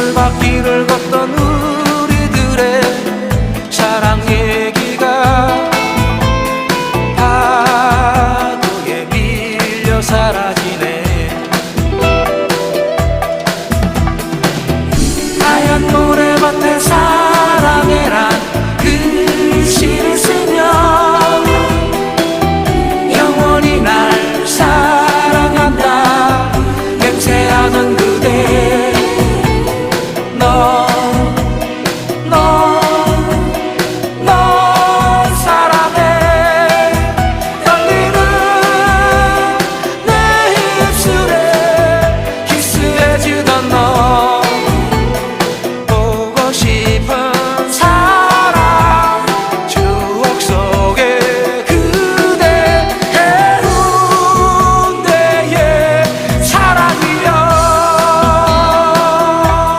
물밖길을 걷던 우리들의 사랑 얘기가 파도에 밀려 사라지네. 하얀 모래 sevdana